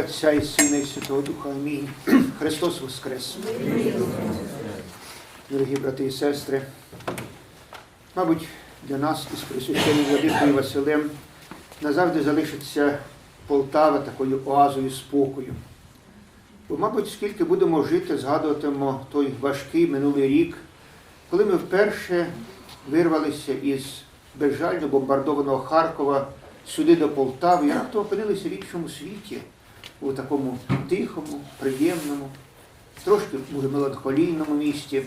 Отця і Сина і Святого Духа. Амінь. Христос Воскрес. Дорогі брати і сестри, мабуть, для нас із присвященням Владикою Василем назавжди залишиться Полтава такою оазою спокою. Бо, мабуть, скільки будемо жити, згадуватимемо той важкий минулий рік, коли ми вперше вирвалися із безжально бомбардованого Харкова сюди до Полтави і раптом опинилися в іншому світі, у такому тихому, приємному, трошки, може, меланхолійному місті,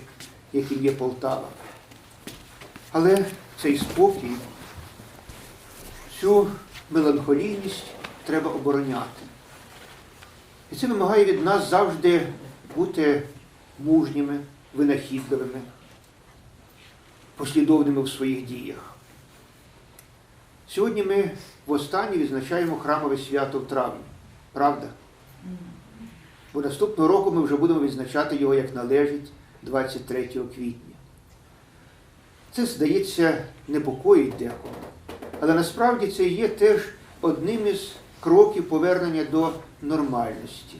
яким є Полтава. Але цей спокій, цю меланхолійність треба обороняти. І це вимагає від нас завжди бути мужніми, винахідливими, послідовними в своїх діях. Сьогодні ми востаннє відзначаємо храмове свято в травні. Правда? Бо наступного року ми вже будемо відзначати його як належить 23 квітня. Це, здається, непокоїть декого. Але насправді це є теж одним із кроків повернення до нормальності,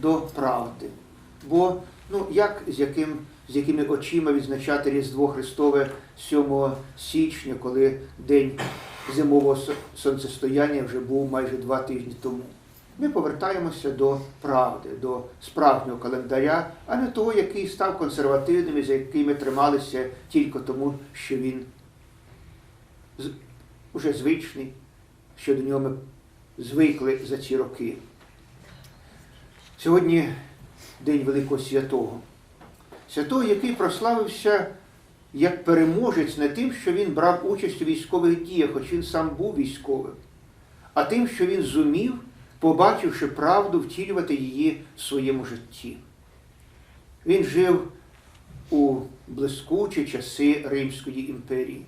до правди. Бо ну, як з, яким, з якими очима відзначати Різдво Христове 7 січня, коли день зимового сонцестояння вже був майже два тижні тому? Ми повертаємося до правди, до справжнього календаря, а не того, який став консервативним і за який ми трималися тільки тому, що він уже звичний, що до нього ми звикли за ці роки. Сьогодні День Великого Святого. Святого, який прославився як переможець не тим, що він брав участь у військових діях, хоч він сам був військовим, а тим, що він зумів, побачивши правду, втілювати її в своєму житті. Він жив у блискучі часи Римської імперії,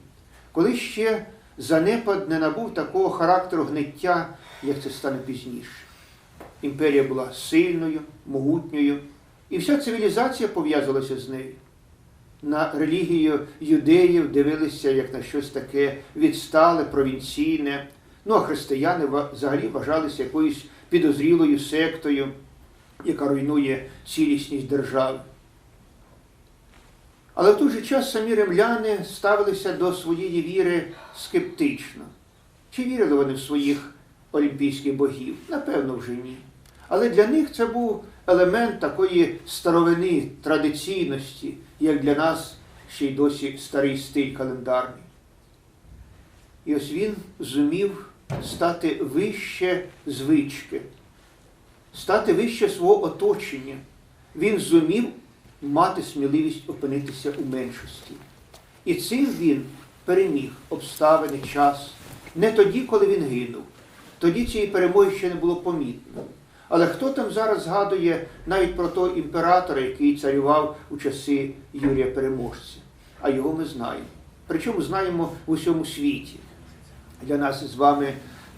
коли ще занепад не набув такого характеру гниття, як це стане пізніше. Імперія була сильною, могутньою, і вся цивілізація пов'язувалася з нею. На релігію юдеїв дивилися як на щось таке відстале, провінційне. Ну а християни взагалі вважалися якоюсь підозрілою сектою, яка руйнує цілісність держави. Але в той же час самі римляни ставилися до своєї віри скептично. Чи вірили вони в своїх олімпійських богів? Напевно, вже ні. Але для них це був елемент такої старовини, традиційності, як для нас ще й досі старий стиль календарний. І ось він зумів стати вище звички, стати вище свого оточення. Він зумів мати сміливість опинитися у меншості. І цим він переміг обставини, час. Не тоді, коли він гинув. Тоді цієї перемоги ще не було помітно. Але хто там зараз згадує навіть про того імператора, який царював у часи Юрія Переможця? А його ми знаємо. Причому знаємо в усьому світі. Для нас з вами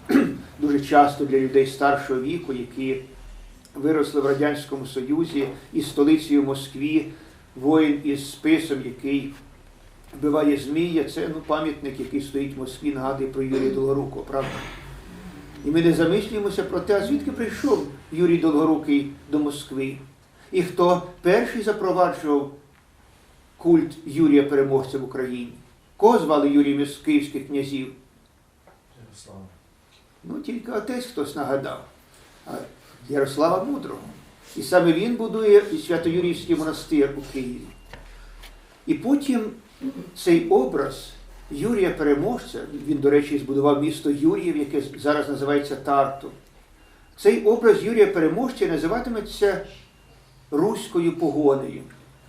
дуже часто для людей старшого віку, які виросли в Радянському Союзі і столицею Москві, воїн із списом, який вбиває Змія, це ну, пам'ятник, який стоїть в Москві, нагадує про Юрія Долгорукого, правда? І ми не замислюємося про те, а звідки прийшов Юрій Долгорукий до Москви. І хто перший запроваджував культ Юрія Переможця в Україні? Кого звали Юрієм із київських князів? Ярослав. Ну, тільки отець хтось нагадав. А Ярослава Мудрого. І саме він будує Свято-Юрійський монастир у Києві. І потім цей образ Юрія Переможця, він, до речі, збудував місто Юріїв, яке зараз називається Тарту. Цей образ Юрія Переможця називатиметься руською погонею.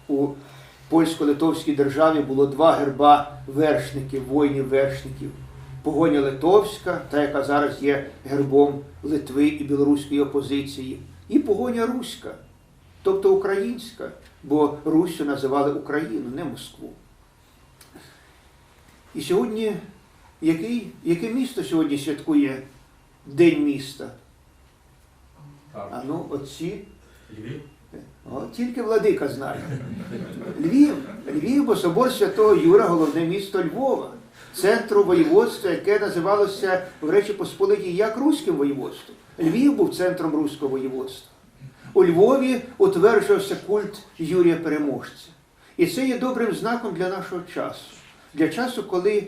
У польсько-литовській державі було два герба вершників, воїнів-вершників. Погоня Литовська, та яка зараз є гербом Литви і білоруської опозиції, і погоня Руська, тобто українська, бо Руссю називали Україну, не Москву. І сьогодні, який, яке місто сьогодні святкує День міста? А ну, отці, Львів? о, тільки владика знає. Львів, Львів, бо собор Святого Юра, головне місто Львова. Центру воєводства, яке називалося в Речі Посполитій як Руським воєводством. Львів був центром руського воєводства. У Львові утверджувався культ Юрія Переможця. І це є добрим знаком для нашого часу. Для часу, коли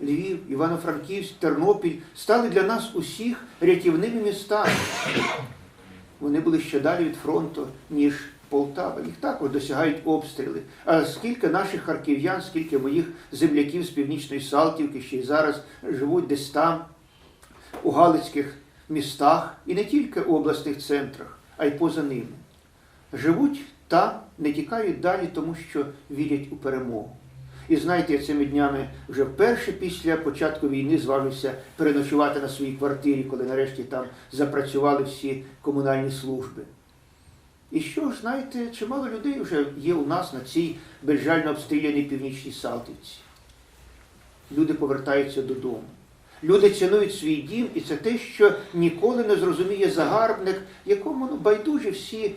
Львів, Івано-Франківськ, Тернопіль стали для нас усіх рятівними містами. Вони були ще далі від фронту, ніж Полтава. Їх також досягають обстріли. А скільки наших харків'ян, скільки моїх земляків з північної Салтівки ще й зараз живуть десь там, у Галицьких містах, і не тільки у обласних центрах, а й поза ними. Живуть там, не тікають далі, тому що вірять у перемогу. І знаєте, я цими днями вже вперше після початку війни зважився переночувати на своїй квартирі, коли нарешті там запрацювали всі комунальні служби. І що ж, знаєте, чимало людей вже є у нас на цій безжально обстріляній північній Салтівці. Люди повертаються додому. Люди цінують свій дім, і це те, що ніколи не зрозуміє загарбник, якому ну, байдужі всі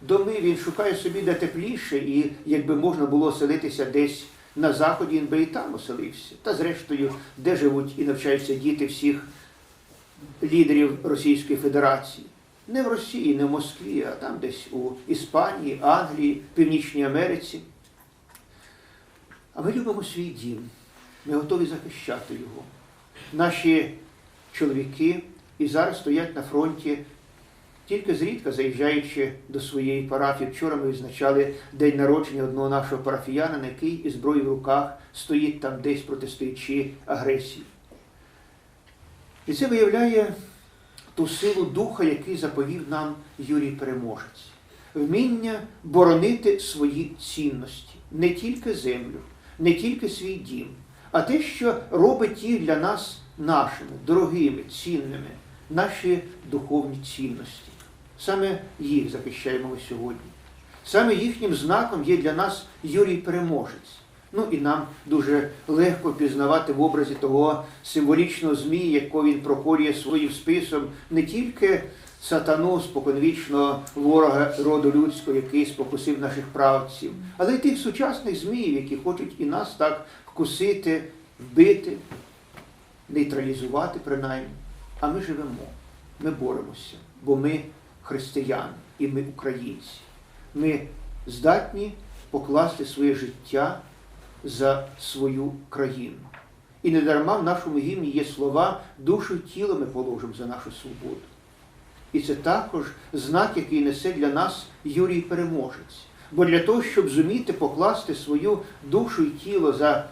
доми, він шукає собі де тепліше, і якби можна було селитися десь на заході, він би і там оселився. Та зрештою, де живуть і навчаються діти всіх лідерів Російської Федерації. Не в Росії, не в Москві, а там десь у Іспанії, Англії, Північній Америці. А ми любимо свій дім. Ми готові захищати його. Наші чоловіки і зараз стоять на фронті, тільки зрідка заїжджаючи до своєї парафії. Вчора ми відзначали день народження одного нашого парафіянина, який із зброєю в руках стоїть там десь протистоячи агресії. І це виявляє ту силу духа, який заповів нам Юрій Переможець. Вміння боронити свої цінності, не тільки землю, не тільки свій дім, а те, що робить їх для нас нашими, дорогими, цінними, наші духовні цінності. Саме їх захищаємо ми сьогодні. Саме їхнім знаком є для нас Юрій Переможець. Ну і нам дуже легко пізнавати в образі того символічного змія, якого він прокорює своїм списом не тільки сатану, споконвічного ворога роду людського, який спокусив наших правців, але й тих сучасних зміїв, які хочуть і нас так вкусити, вбити, нейтралізувати принаймні. А ми живемо, ми боремося, бо ми християни і ми українці. Ми здатні покласти своє життя за свою країну. І не дарма в нашому гімні є слова душу і тіло ми положимо за нашу свободу. І це також знак, який несе для нас Юрій Переможець. Бо для того, щоб зуміти покласти свою душу і тіло за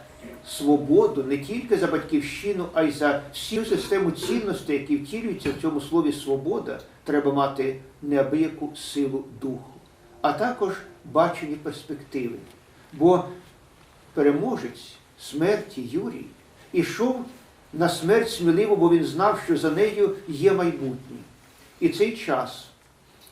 свободу, не тільки за батьківщину, а й за всю систему цінностей, які втілюються в цьому слові свобода, треба мати неабияку силу духу, а також бачення перспективи. Бо переможець смерті Юрій ішов на смерть сміливо, бо він знав, що за нею є майбутнє. І цей час,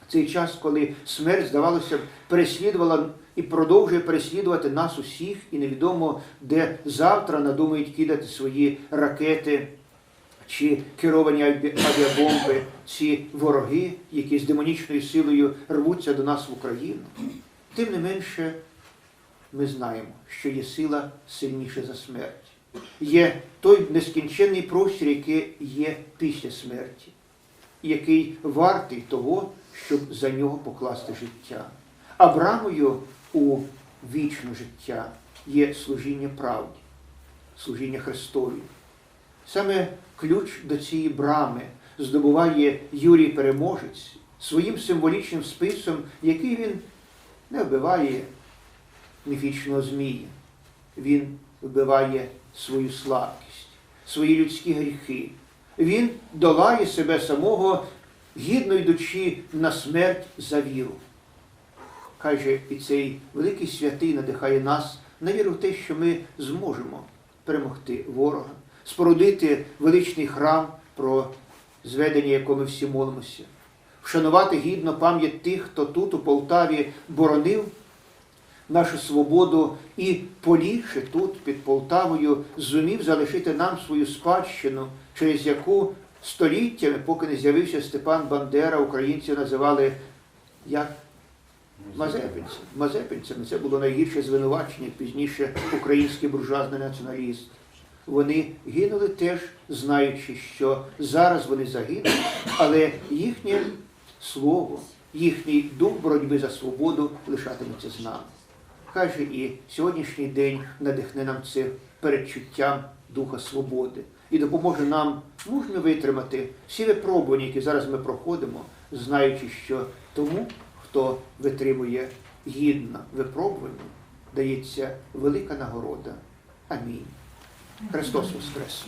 цей час, коли смерть, здавалося переслідувала і продовжує переслідувати нас усіх, і невідомо, де завтра надумають кидати свої ракети чи керовані авіабомби, ці вороги, які з демонічною силою рвуться до нас в Україну. Тим не менше, ми знаємо, що є сила сильніша за смерть. Є той нескінченний простір, який є після смерті, який вартий того, щоб за нього покласти життя. А брамою у вічне життя є служіння правді, служіння Христові. Саме ключ до цієї брами здобуває Юрій Переможець своїм символічним списом, який він не вбиває міфічного змія. Він вбиває свою слабкість, свої людські гріхи. Він долає себе самого, гідно йдучи на смерть за віру. Хай же і цей великий святий надихає нас на віру в те, що ми зможемо перемогти ворога, спорудити величний храм, про зведення якого ми всі молимося, вшанувати гідно пам'ять тих, хто тут, у Полтаві, боронив нашу свободу і полігши тут, під Полтавою, зумів залишити нам свою спадщину, через яку століттями, поки не з'явився Степан Бандера, українці називали як Мазепинцями. Мазепинцями це було найгірше звинувачення, пізніше український буржуазний націоналіст. Вони гинули теж, знаючи, що зараз вони загинуть, але їхнє слово, їхній дух боротьби за свободу лишатиметься з нами. Каже і сьогоднішній день надихне нам це передчуттям Духа Свободи і допоможе нам мужньо витримати всі випробування, які зараз ми проходимо, знаючи, що тому, хто витримує гідно випробування, дається велика нагорода. Амінь. Христос Воскрес!